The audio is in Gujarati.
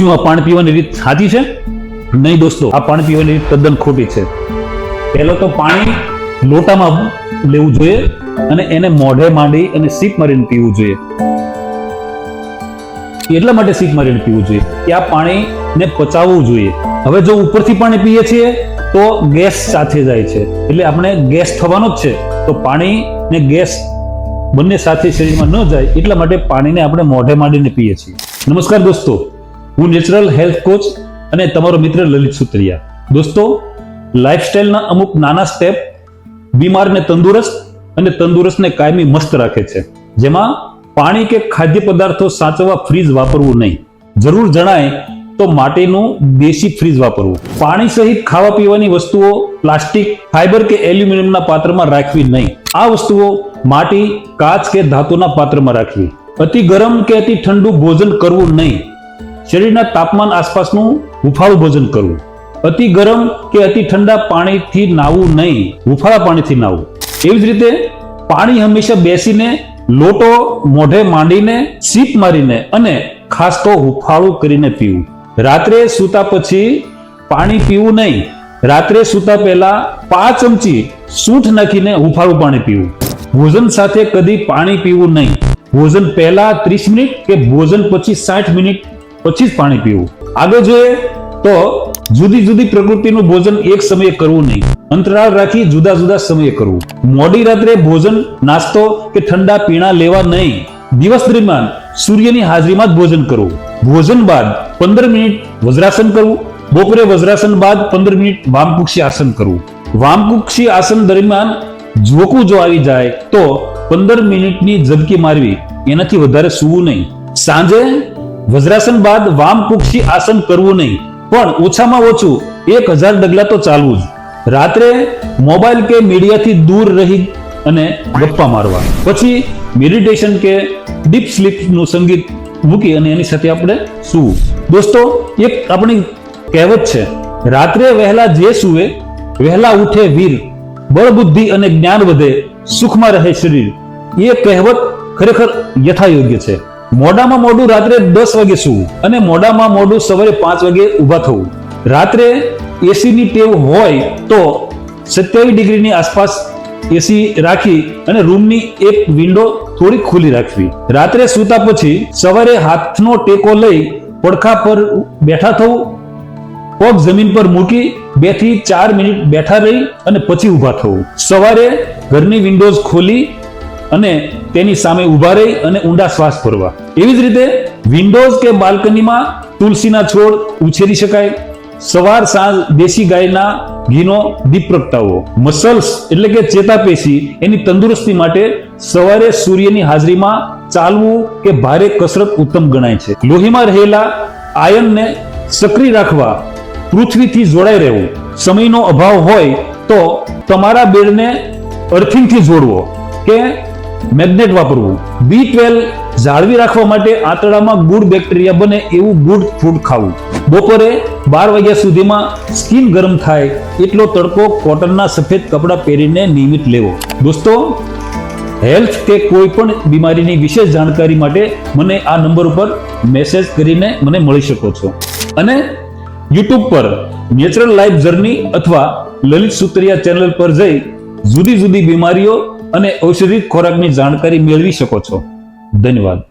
શું આ પાણી પીવાની રીત સાચી છે? નહીં દોસ્તો, આ પાણી પીવાની રીત તદ્દન ખોટી છે. પહેલો તો પાણી લોટામાં લેવું જોઈએ અને એને મોઢે માંડી અને સીપ મારીને પીવું જોઈએ. એટલા માટે સીપ મારીને પીવું જોઈએ કે આ પાણીને પચાવવું જોઈએ. હવે જો ઉપરથી પાણી પીએ છીએ, તો ગેસ સાથે જાય છે. એટલે આપણે ગેસ થવાનો જ છે. તો પાણી ને ગેસ બંને સાથે શરીરમાં ન જાય, એટલા માટે પાણીને આપણે મોઢે માંડીને પીએ છીએ. નમસ્કાર દોસ્તો. હું નેચરલ હેલ્થ કોચ અને તમારો મિત્ર લલિત સુત્રિયા. દોસ્તો લાઇફસ્ટાઇલના અમુક નાના સ્ટેપ બીમારને તંદુરસ્ત અને તંદુરસ્તને કાયમી મસ્ત રાખે છે. જેમાં પાણી કે ખાદ્ય પદાર્થો સાચવવા ફ્રીજ વાપરવું નહીં. જરૂર જણાય તો માટીનું દેશી ફ્રીજ વાપરવું. પાણી સહિત ખાવા પીવાની વસ્તુઓ પ્લાસ્ટિક ફાઇબર કે એલ્યુમિનિયમના પાત્રમાં રાખવી નહીં. આ વસ્તુઓ માટી, કાચ કે ધાતુના પાત્રમાં રાખવી. અતિ ગરમ કે અતિ ઠંડુ ભોજન કરવું નહીં. શરીરના તાપમાન આસપાસનું હુફાળું ભોજન કરવું. અતિ ગરમ કે અતિ ઠંડા પાણીથી નાવું નહીં, હુફાળા પાણીથી નાવું એવી જ રીતે પાણી હંમેશા બેસીને, લોટો મોઢે માંડીને, સીપ મારીને અને ખાસ તો હુફાળું કરીને પીવું. રાત્રે સૂતા પછી પાણી પીવું નહીં. રાત્રે સૂતા પહેલા પાંચ ચમચી સૂંઠ નાખીને હુફાળું પાણી પીવું. ભોજન સાથે કદી પાણી પીવું નહીં. ભોજન પહેલા ત્રીસ મિનિટ કે ભોજન પછી સાઠ મિનિટ પછી જ પાણી પીવું. આગળ જોઈએ તો જુદી જુદી પ્રકૃતિનું ભોજન એક સમયે કરવું નહીં. અંતરાળ રાખી જુદા જુદા સમયે કરવું. મોડી રાત્રે ભોજન, નાસ્તો કે ઠંડા પીણા લેવા નહીં. દિવસ દરમિયાન સૂર્યની હાજરીમાં જ ભોજન કરવું. ભોજન બાદ પંદર મિનિટ વજ્રાસન કરવું. બપોરે વજ્રાસન બાદ પંદર મિનિટ વામકુક્ષી આસન કરવું. વામકુક્ષી આસન દરમિયાન ઝોકું જો આવી જાય તો પંદર મિનિટની ઝબકી મારવી એનાથી વધારે સૂવું નહીં. સાંજે વજ્રાસન બાદ વામકુક્ષી આસન કરવું નહીં, પણ ઓછામાં ઓછું એક હજાર ડગલા તો ચાલવું જ. રાત્રે મોબાઈલ કે મીડિયાથી દૂર રહી અને ગપ્પા મારવા. પછી મેડિટેશન કે ડીપ સ્લીપનું સંગીત મૂકી અને એની સાથે આપણે સૂવું. દોસ્તો, એક આપણી કહેવત છે, રાત્રે વહેલા જે સૂવે, વહેલા ઉઠે વીર. બળબુદ્ધિ અને જ્ઞાન વધે, સુખમાં રહે શરીર. એ કહેવત ખરેખર યથાયોગ્ય છે. મોડામાં મોડું રાત્રે દસ વાગે સૂવું અને મોડામાં મોડું સવારે પાંચ વાગે ઊભા થવું. રાત્રે એસીની ટેવ હોય તો સત્યાવીસ ડિગ્રીની આસપાસ એસી રાખી અને રૂમની એક વિન્ડો થોડી ખુલ્લી રાખવી. રાત્રે સૂતા પછી સવારે હાથનો ટેકો લઈ પડખા પર બેઠા થવું, પગ જમીન પર મૂકી બેથી ચાર મિનિટ બેઠા રહી અને પછી ઊભા થવું. સવારે ઘરની વિન્ડોઝ ખોલી અને તેની સામે ઊભા રહી અને ઊંડા શ્વાસ ભરવા એવી જ રીતે વિન્ડોઝ કે બાલ્કનીમાં તુલસીના છોડ ઉછેરી શકાય. સવાર સાંજ દેશી ગાયના ઘીનો દીપ પ્રગટાવો મસલ્સ એટલે કે ચેતાપેશી એની તંદુરસ્તી માટે સવારે સૂર્યની હાજરીમાં ચાલવું કે ભારે કસરત ઉત્તમ ગણાય છે. લોહીમાં રહેલા આયનને સક્રિય રાખવા, પૃથ્વીથી જોડાઈ રહેવું. સમયનો અભાવ હોય તો તમારા બેડને અર્થિંગથી જોડવો કે મેગ્નેટ વાપરવું. બી ટ્વેલ્વ જાળવી રાખવા માટે આંતરડામાં ગુડ બેક્ટેરિયા બને એવું ગુડ ફૂડ ખાવું. બપોરે બાર વાગ્યા સુધીમાં સ્કિન ગરમ થાય એટલો તડકો કોટનના સફેદ કપડાં પહેરીને નિયમિત લેવો. દોસ્તો, હેલ્થ કે કોઈ પણ બીમારીની વિશેષ જાણકારી માટે મને આ નંબર ઉપર મેસેજ કરીને મને મળી શકો છો. અને યુટ્યુબ પર નેચરલ લાઈફ જર્ની અથવા લલિત સુત્રિયા ચેનલ પર જઈ જુદી જુદી બીમારીઓ અને ઔષધિક ખોરાકની જાણકારી મેળવી શકો છો. ધન્યવાદ.